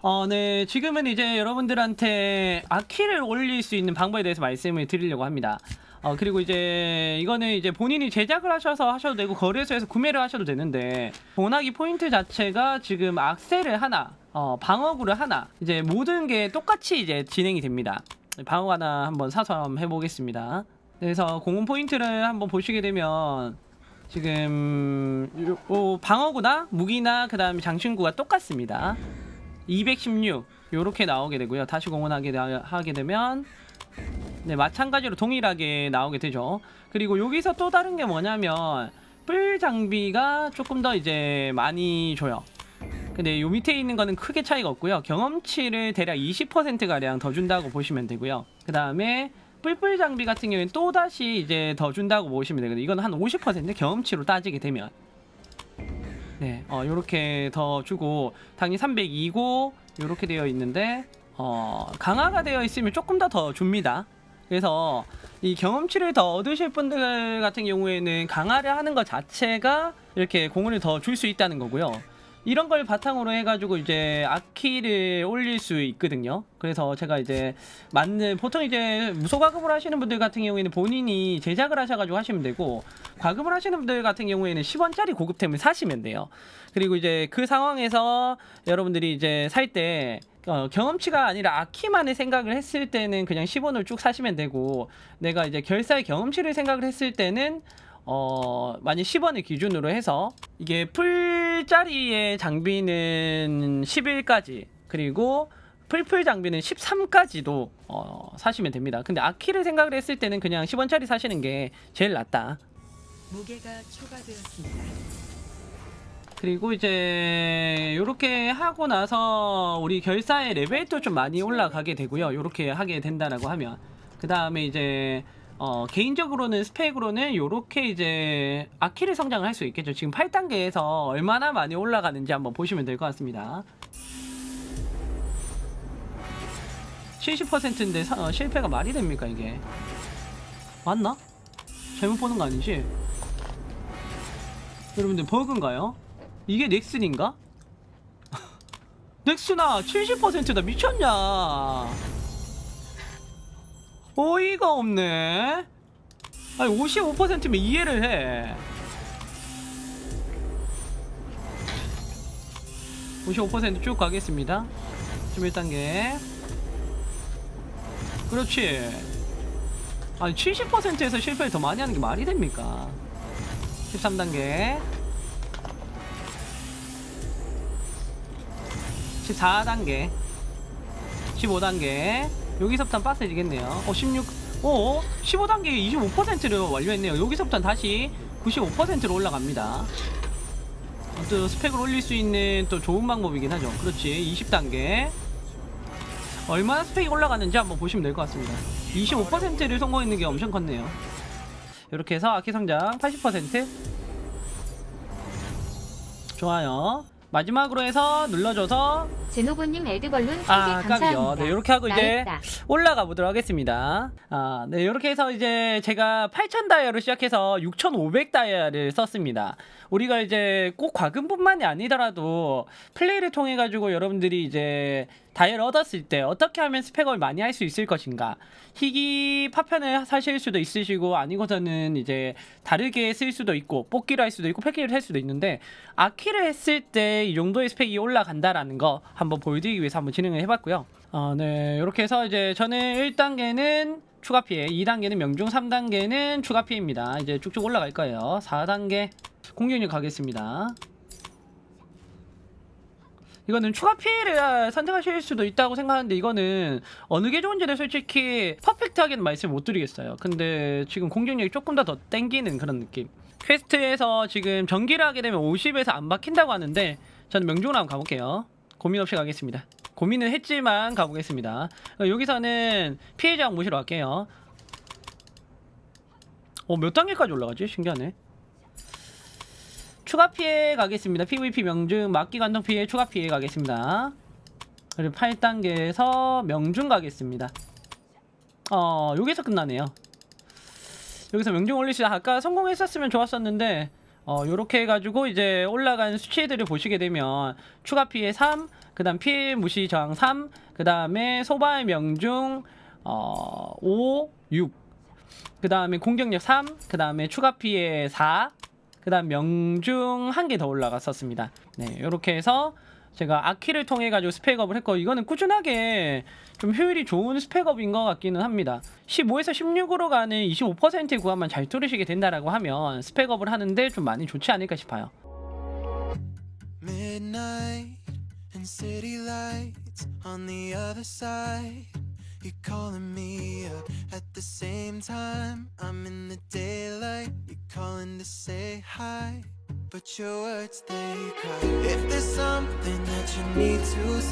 어, 네. 지금은 이제 여러분들한테 아키를 올릴 수 있는 방법에 대해서 말씀을 드리려고 합니다. 어, 그리고 이제 이거는 이제 본인이 제작을 하셔서 하셔도 되고 거래소에서 구매를 하셔도 되는데 본하기 포인트 자체가 지금 악셀을 하나, 어, 방어구를 하나, 이제 모든 게 똑같이 이제 진행이 됩니다. 방어 하나 한번 사서 한번 해보겠습니다. 그래서 공원 포인트를 한번 보시게 되면 지금 방어구나 무기나 그다음에 장신구가 똑같습니다. 216 요렇게 나오게 되고요. 다시 공헌하게 나- 하게 되면 네 마찬가지로 동일하게 나오게 되죠. 그리고 여기서 또 다른 게 뭐냐면 뿔 장비가 조금 더 이제 많이 줘요. 근데 요 밑에 있는 거는 크게 차이가 없고요. 경험치를 대략 20% 가량 더 준다고 보시면 되고요. 그 다음에 뿔뿔 장비 같은 경우에는 또 다시 이제 더 준다고 보시면 되거든요. 이건 한 50% 경험치로 따지게 되면 네, 어, 요렇게 더 주고, 당연히 302고, 요렇게 되어 있는데, 어, 강화가 되어 있으면 조금 더 더 줍니다. 그래서, 이 경험치를 더 얻으실 분들 같은 경우에는 강화를 하는 것 자체가 이렇게 공을 더 줄 수 있다는 거고요. 이런 걸 바탕으로 해가지고 이제 아키를 올릴 수 있거든요. 그래서 제가 이제 맞는 보통 이제 무소가금을 하시는 분들 같은 경우에는 본인이 제작을 하셔가지고 하시면 되고 과금을 하시는 분들 같은 경우에는 10원짜리 고급템을 사시면 돼요. 그리고 이제 그 상황에서 여러분들이 이제 살때 어, 경험치가 아니라 아키만을 생각을 했을 때는 그냥 10원을 쭉 사시면 되고 내가 이제 결사의 경험치를 생각을 했을 때는 어, 만약 10원을 기준으로 해서 이게 풀 짜리의 장비는 11까지 그리고 풀풀 장비는 13까지도 어, 사시면 됩니다. 근데 아키를 생각을 했을 때는 그냥 10원짜리 사시는 게 제일 낫다. 무게가 초과되었습니다. 그리고 이제 이렇게 하고 나서 우리 결사의 레벨도 좀 많이 올라가게 되고요. 이렇게 하게 된다라고 하면 그 다음에 이제 어, 개인적으로는 스펙으로는 이렇게 이제 아키를 성장을 할 수 있겠죠. 지금 8단계에서 얼마나 많이 올라가는지 한번 보시면 될 것 같습니다. 70%인데 사- 어, 실패가 말이 됩니까 이게? 맞나? 잘못 보는 거 아니지? 여러분들 버그인가요? 이게 넥슨인가? 넥슨아 70%다 미쳤냐 어이가 없네. 아니 55%면 이해를 해. 55%쭉 가겠습니다. 좀 1단계 그렇지. 아니 70%에서 실패를 더 많이 하는 게 말이 됩니까? 13단계 14단계 15단계 여기서부터 빡세지겠네요. 어 16, 어 15단계 25%를 완료했네요. 여기서부터 다시 95%로 올라갑니다. 어, 또 스펙을 올릴 수 있는 또 좋은 방법이긴 하죠. 그렇지 20단계. 얼마나 스펙이 올라가는지 한번 보시면 될 것 같습니다. 25%를 성공했는 게 엄청 컸네요. 이렇게 해서 아키 성장 80% 좋아요 마지막으로 해서 눌러줘서 제노보님 에드벌룬 3개 아, 감사합니다. 깜이요. 네, 이렇게 하고 이제. 올라가 보도록 하겠습니다. 아, 네, 이렇게 해서 이제 제가 8,000 다이아로 시작해서 6,500 다이아를 썼습니다. 우리가 이제 꼭 과금뿐만이 아니더라도 플레이를 통해 가지고 여러분들이 이제 다이아를 얻었을 때 어떻게 하면 스펙을 많이 할 수 있을 것인가. 희귀 파편을 사실 수도 있으시고 아니고서는 이제 다르게 쓸 수도 있고 뽑기를 할 수도 있고 패키지를 할 수도 있는데 아키를 했을 때 이 정도의 스펙이 올라간다라는 거 한번 보여드리기 위해서 한번 진행을 해봤고요. 어, 네, 이렇게 해서 이제 저는 1단계는 추가 피해, 2단계는 명중, 3단계는 추가 피해입니다. 이제 쭉쭉 올라갈 거예요. 4단계 공격력 가겠습니다. 이거는 추가 피해를 선택하실 수도 있다고 생각하는데 이거는 어느 게 좋은지는 솔직히 퍼펙트하게는 말씀 못 드리겠어요. 근데 지금 공격력이 조금 더 더 땡기는 그런 느낌. 퀘스트에서 지금 전기를 하게 되면 50에서 안 박힌다고 하는데 저는 명중으로 한번 가볼게요. 고민 없이 가겠습니다. 고민은 했지만 가보겠습니다. 어, 여기서는 피해자항 모시러 갈게요. 어, 몇 단계까지 올라가지? 신기하네. 추가 피해 가겠습니다. PVP 명중 막기 관통 피해 추가 피해 가겠습니다. 그리고 8단계에서 명중 가겠습니다. 어, 여기서 끝나네요. 여기서 명중 올리시다 아까 성공했었으면 좋았었는데 어, 요렇게 해가지고 이제 올라간 수치들을 보시게 되면 추가 피해 3, 그 다음 피해 무시 저항 3, 그 다음에 소발 명중 어, 5, 6, 그 다음에 공격력 3, 그 다음에 추가 피해 4, 그 다음 명중 한 개 더 올라갔었습니다. 네, 요렇게 해서 제가 아키를 통해 가지고 스펙업을 했고 이거는 꾸준하게 좀 효율이 좋은 스펙업인 것 같기는 합니다. 15에서 16으로 가는 25%의 구간만 잘 뚫으시게 된다라고 하면 스펙업을 하는데 좀 많이 좋지 않을까 싶어요. Midnight and city lights on the other side. You're calling me up at the same time. I'm in the daylight. Calling to say hi. But your words they cry. If there's something that you need to say.